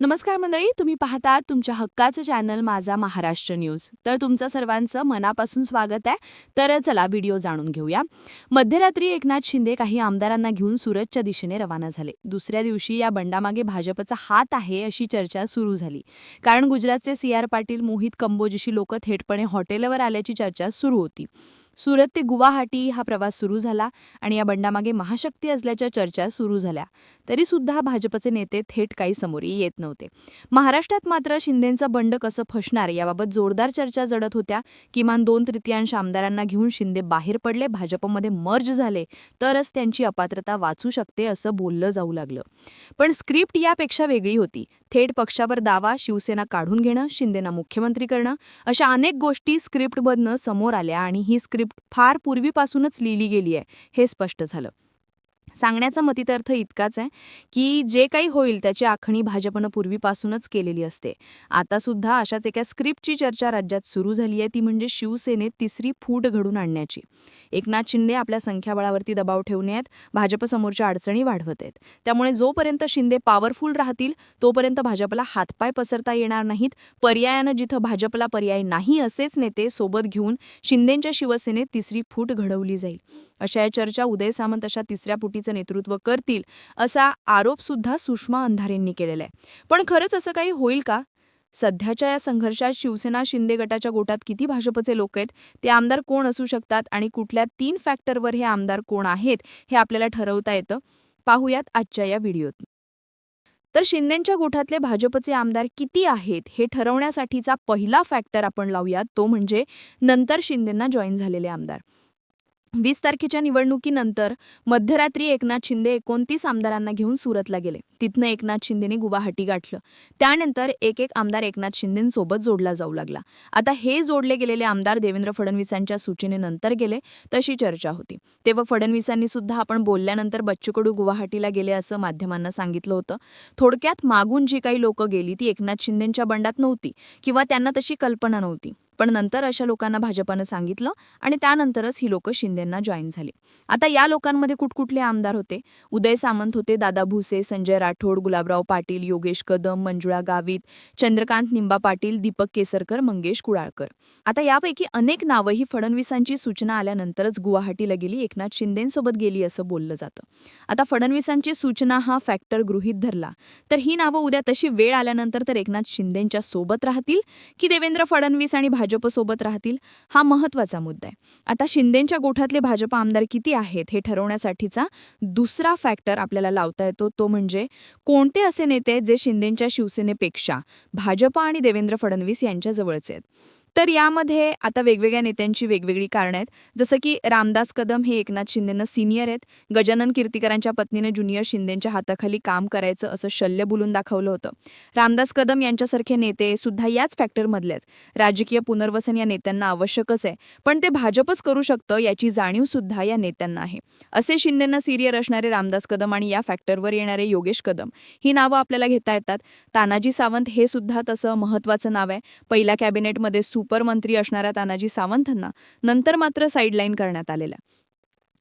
नमस्कार मंडळी तुम्ही पाहता तुमच्या हक्काचं चॅनल माझा महाराष्ट्र न्यूज. तर तुमचं सर्वांचं मनापासून स्वागत आहे. तर चला व्हिडिओ जाणून घेऊया. मध्यरात्री एकनाथ शिंदे काही आमदारांना घेऊन सुरतच्या दिशेने रवाना झाले. दुसऱ्या दिवशी या बंडामागे भाजपचा हात आहे अशी चर्चा सुरू झाली. कारण गुजरातचे सी आर पाटील मोहित कंबोजीशी लोक थेटपणे हॉटेलवर आल्याची चर्चा सुरू होती. सुरत ते गुवाहाटी हा प्रवास सुरू झाला आणि या बंडामागे महाशक्ती असल्याच्या चर्चा सुरू झाल्या. तरीसुद्धा भाजपचे नेते थेट काही समोर येत नव्हते. महाराष्ट्रात मात्र शिंदेचं बंड कसं फसणार? याबाबत जोरदार चर्चा जडत होत्या. किमान दोन तृतीयांश आमदारांना घेऊन शिंदे बाहेर पडले भाजपमध्ये मर्ज झाले. तरच त्यांची अपात्रता वाचू शकते असं बोललं जाऊ लागलं. पण स्क्रिप्ट यापेक्षा वेगळी होती. थेट पक्षावर दावा शिवसेना काढून घेणं शिंदेना मुख्यमंत्री करणं अशा अनेक गोष्टी स्क्रिप्टमधनं समोर आल्या आणि ही स्क्रिप्ट फार पूर्वीपासूनच लिहिली गेली आहे हे स्पष्ट झालं. सांगण्याचा मतितार्थ इतकाच आहे की जे काही होईल त्याची आखणी भाजपनं पूर्वीपासूनच केलेली असते. आता सुद्धा अशाच एका स्क्रिप्टची चर्चा राज्यात सुरू झाली आहे ती म्हणजे शिवसेनेत तिसरी फूट घडून आणण्याची. एकनाथ शिंदे आपल्या संख्याबळावरती दबाव ठेवण्यात भाजपसमोरच्या अडचणी वाढवत आहेत. त्यामुळे जोपर्यंत शिंदे पॉवरफुल राहतील तोपर्यंत भाजपला हातपाय पसरता येणार नाहीत. पर्यायानं जिथं भाजपला पर्याय नाही असेच नेते सोबत घेऊन शिंदेंच्या शिवसेनेत तिसरी फूट घडवली जाईल. अशा या चर्चा उदय सामंत अशा तिसऱ्या फुटीचा नेतृत्व करतील असा आरोप सुद्धा सुषमा अंधारेंनी केलेला आहे. पण खरंच असं काही होईल का? सध्याच्या या संघर्षात शिवसेना शिंदे गटाच्या गोटात किती भाजपचे लोक आहेत? ते आमदार कोण असू शकतात? आणि कुठल्या तीन फॅक्टरवर हे आमदार कोण आहेत? हे आपल्याला ठरवता येतं. पाहूयात आजच्या या व्हिडिओत. तर शिंदेच्या गोठातले भाजपचे आमदार किती आहेत? हे ठरवण्यासाठीचा पहिला फॅक्टर आपण लावूयात तो म्हणजे नंतर शिंदेंना जॉईन झालेले आमदार. वीस तारखेच्या निवडणुकीनंतर मध्यरात्री एकनाथ शिंदे एकोणतीस आमदारांना घेऊन सुरतला गेले. तिथनं एकनाथ शिंदेने गुवाहाटी गाठलं. त्यानंतर एक एक आमदार एकनाथ शिंदेंसोबत जोडला जाऊ लागला. आता हे जोडले गेलेले आमदार देवेंद्र फडणवीसांच्या सूचनेनंतर गेले तशी चर्चा होती. तेव्हा फडणवीसांनी सुद्धा आपण बोलल्यानंतर बच्चूकडू गुवाहाटीला गेले असं माध्यमांना सांगितलं होतं. थोडक्यात मागून जी काही लोकं गेली ती एकनाथ शिंदेंच्या बंडात नव्हती किंवा त्यांना तशी कल्पना नव्हती. पण नंतर अशा लोकांना भाजपानं सांगितलं आणि त्यानंतरच ही लोकं शिंदेंना जॉईन झाली. आता या लोकांमध्ये कुठकुठले आमदार होते. उदय सामंत होते दादा भुसे संजय राठोड गुलाबराव पाटील योगेश कदम मंजुळा गावित चंद्रकांत निंबा पाटील दीपक केसरकर मंगेश कुडाळकर. आता यापैकी अनेक नावं ही फडणवीसांची सूचना आल्यानंतरच गुवाहाटीला गेली. एकनाथ शिंदेंसोबत गेली असं बोललं जातं. आता फडणवीसांची सूचना हा फॅक्टर गृहीत धरला. तर ही नावं उद्या तशी वेळ आल्यानंतर तर एकनाथ शिंदेंच्या सोबत राहतील की देवेंद्र फडणवीस आणि भाजपसोबत राहतील हा महत्त्वाचा मुद्दा आहे. आता शिंदेच्या गोठातले भाजप आमदार किती आहेत हे ठरवण्यासाठीचा दुसरा फॅक्टर आपल्याला लावता येतो तो म्हणजे कोणते असे नेते आहेत जे शिंदेच्या शिवसेनेपेक्षा भाजप आणि देवेंद्र फडणवीस यांच्या जवळचे आहेत? तर यामध्ये आता वेगवेगळ्या नेत्यांची वेगवेगळी कारणं आहेत. जसं की रामदास कदम हे एकनाथ शिंदेनं सिनियर आहेत. गजानन कीर्तिकरांच्या पत्नीने ज्युनियर शिंदेच्या हाताखाली काम करायचं असं शल्य बोलून दाखवलं होतं. रामदास कदम यांच्यासारखे नेते सुद्धा याच फॅक्टरमधलेच राजकीय पुनर्वसन या नेत्यांना आवश्यकच आहे. पण ते भाजपच करू शकतं याची जाणीव सुद्धा या नेत्यांना आहे. असे शिंदेंना सिरियर असणारे रामदास कदम आणि या फॅक्टरवर येणारे योगेश कदम ही नावं आपल्याला घेता येतात. तानाजी सावंत हे सुद्धा तसं महत्त्वाचं नाव आहे. पहिल्या कॅबिनेटमध्ये सुपरमंत्री असणाऱ्या तानाजी सावंतांना नंतर मात्र साईडलाईन करण्यात आलेल्या.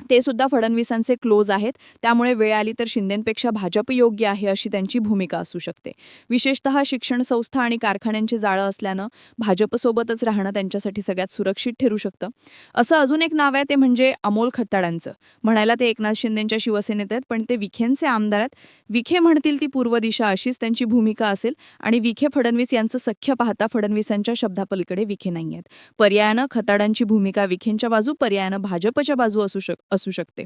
ते सुद्धा फडणवीसांचे क्लोज आहेत. त्यामुळे वेळ आली तर शिंदेपेक्षा भाजप योग्य आहे अशी त्यांची भूमिका असू शकते. विशेषतः शिक्षण संस्था आणि कारखान्यांची जाळं असल्यानं भाजपसोबतच राहणं त्यांच्यासाठी सगळ्यात सुरक्षित ठरू शकतं. असं अजून एक नाव आहे ते म्हणजे अमोल खत्ताडांचं म्हणायला ते एकनाथ शिंदेच्या शिवसेनेत आहेत पण ते विखेंचे आमदार आहेत. विखे म्हणतील ती पूर्व दिशा अशीच त्यांची भूमिका असेल आणि विखे फडणवीस यांचं सख्य पाहता फडणवीसांच्या शब्दापलीकडे विखे नाही आहेत पर्यायानं खताडांची भूमिका विखेंच्या बाजू पर्यायानं भाजपच्या बाजू असू शक असू शकते.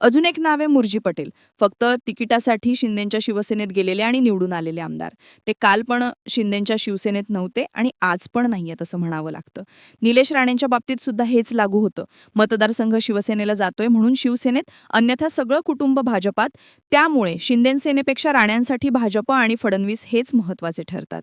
अजून एक नाव आहे मुरजी पटेल. फक्त तिकिटासाठी शिंदेच्या शिवसेनेत गेलेले आणि निवडून आलेले आमदार. ते काल पण शिंदेच्या शिवसेनेत नव्हते आणि आज पण नाही आहेत असं म्हणावं लागतं. निलेश राणेंच्या बाबतीत सुद्धा हेच लागू होतं. मतदारसंघ शिवसेनेला जातोय म्हणून शिवसेनेत अन्यथा सगळं कुटुंब भाजपात. त्यामुळे शिंदेसेनेपेक्षा राण्यांसाठी भाजप आणि फडणवीस हेच महत्त्वाचे ठरतात.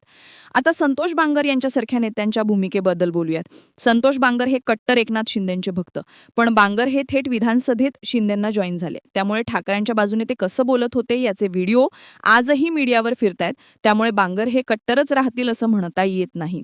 आता संतोष बांगर यांच्यासारख्या नेत्यांच्या भूमिकेबद्दल बोलूयात. संतोष बांगर हे कट्टर एकनाथ शिंदेचे भक्त. पण बांगर हे थेट विधान विधानसभेत शिंदेंना जॉईन झाले. त्यामुळे ठाकरेंच्या बाजूने ते कसं बोलत होते याचे व्हिडिओ आजही मीडियावर फिरतायत. त्यामुळे बांगर हे कट्टरच राहतील असं म्हणता येत नाही.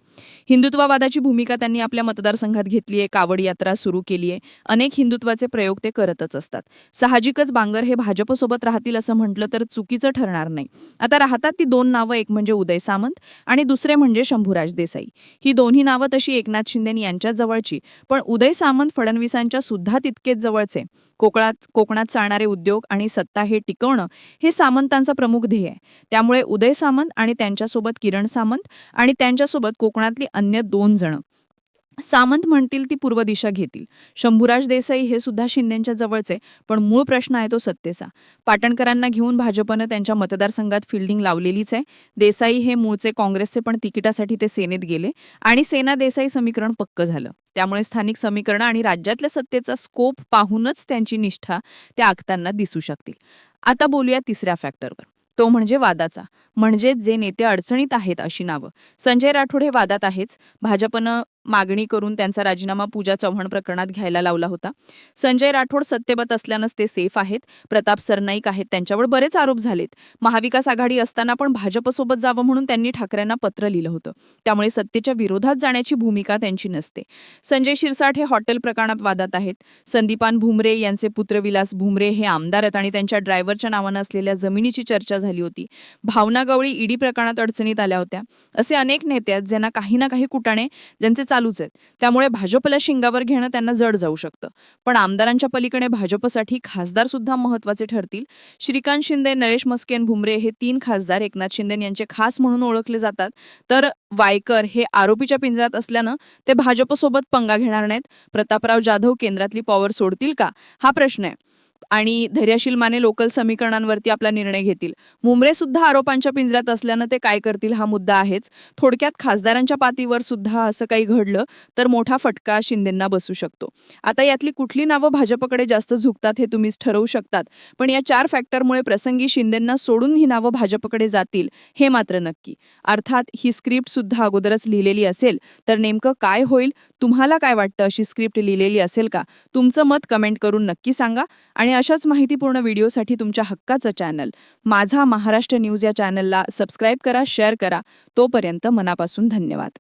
हिंदुत्ववादाची भूमिका त्यांनी आपल्या मतदारसंघात घेतली आहे. कावड यात्रा सुरू केली आहे. अनेक हिंदुत्वाचे प्रयोग ते करतच असतात. साहजिकच बांगर हे भाजपसोबत राहतील असं म्हटलं तर चुकीचं ठरणार नाही. आता राहतात ती दोन नावं एक म्हणजे उदय सामंत आणि दुसरे म्हणजे शंभूराज देसाई. ही दोन्ही नावं तशी एकनाथ शिंदे यांच्या जवळची पण उदय सामंत फडणवीसांच्या सुद्धा तितकेच जवळचे. कोकणात कोकणात चालणारे उद्योग आणि सत्ता हे टिकवणं हे सामंतांचं प्रमुख ध्येय आहे. त्यामुळे उदय सामंत आणि त्यांच्यासोबत किरण सामंत आणि त्यांच्यासोबत कोकणातली अन्य दोन जण. सामंत म्हणतील ती पूर्व दिशा घेतील. शंभूराज देसाई हे सुद्धा शिंदेच्या जवळचे पण मूळ प्रश्न आहे तो सत्तेचा. पाटणकरांना घेऊन भाजपनं त्यांच्या मतदारसंघात फिल्डिंग लावलेलीच आहे. देसाई हे मूळचे काँग्रेसचे पण तिकिटासाठी ते सेनेत गेले आणि सेना देसाई समीकरण पक्क झालं. त्यामुळे स्थानिक समीकरणं आणि राज्यातल्या सत्तेचा स्कोप पाहूनच त्यांची निष्ठा त्या आखताना दिसू शकतील. आता बोलूया तिसऱ्या फॅक्टरवर तो म्हणजे वादाचा. म्हणजे जे नेते अडचणीत आहेत अशी नावं. संजय राठोड हे वादात आहेच. भाजपनं मागणी करून त्यांचा राजीनामा पूजा चव्हाण प्रकरणात घ्यायला लावला होता. संजय राठोड सत्तेबत असल्यानंच ते सेफ आहेत. प्रताप सरनाईक आहेत त्यांच्यावर बरेच आरोप झालेत. महाविकास आघाडी असताना पण भाजपसोबत जावं म्हणून त्यांनी ठाकरेंना पत्र लिहिलं होतं. त्यामुळे सत्तेच्या विरोधात जाण्याची भूमिका त्यांची नसते. संजय शिरसाट हे हॉटेल प्रकरणात वादात आहेत. संदीपान भुमरे यांचे पुत्र विलास भुमरे हे आमदार आहेत आणि त्यांच्या ड्रायव्हरच्या नावानं असलेल्या जमिनीची चर्चा झाली होती. भावना गवळी ईडी प्रकरणात अडचणीत आल्या होत्या. असे अनेक नेते आहेत ज्यांना काही ना काही कुटाणे ज्यांचे चालूच आहेत. त्यामुळे भाजपला शिंगावर घेणं त्यांना जड जाऊ शकतं. पण आमदारांच्या पलीकडे भाजपसाठी खासदार सुद्धा महत्त्वाचे ठरतील. श्रीकांत शिंदे नरेश मस्केन भुमरे हे तीन खासदार एकनाथ शिंदे यांचे खास म्हणून ओळखले जातात. तर वायकर हे आरोपीच्या पिंजऱ्यात असल्यानं ते भाजपसोबत पंगा घेणार नाहीत. प्रतापराव जाधव केंद्रातली पॉवर सोडतील का? हा प्रश्न आहे. आणि धैर्यशील माने लोकल समीकरणांवरती आपला निर्णय घेतील. मुंबरे सुद्धा आरोपांच्या पिंजऱ्यात असल्यानं ते काय करतील हा मुद्दा आहेच. थोडक्यात खासदारांच्या पातीवर सुद्धा असं काही घडलं तर मोठा फटका शिंदेंना बसू शकतो. आता यातली कुठली नावं भाजपकडे जास्त झुकतात हे तुम्हीच ठरवू शकतात. पण या चार फॅक्टरमुळे प्रसंगी शिंदेंना सोडून ही नावं भाजपकडे जातील हे मात्र नक्की. अर्थात ही स्क्रिप्ट सुद्धा अगोदरच लिहिलेली असेल तर नेमकं काय होईल? तुम्हाला काय वाटतं अशी स्क्रिप्ट लिहिलेली असेल का? तुमचं मत कमेंट करून नक्की सांगा. आणि आणि अशाच माहितीपूर्ण व्हिडिओसाठी तुमच्या हक्काचं चॅनल माझा महाराष्ट्र न्यूज या चॅनलला सबस्क्राईब करा शेअर करा. तोपर्यंत मनापासून धन्यवाद.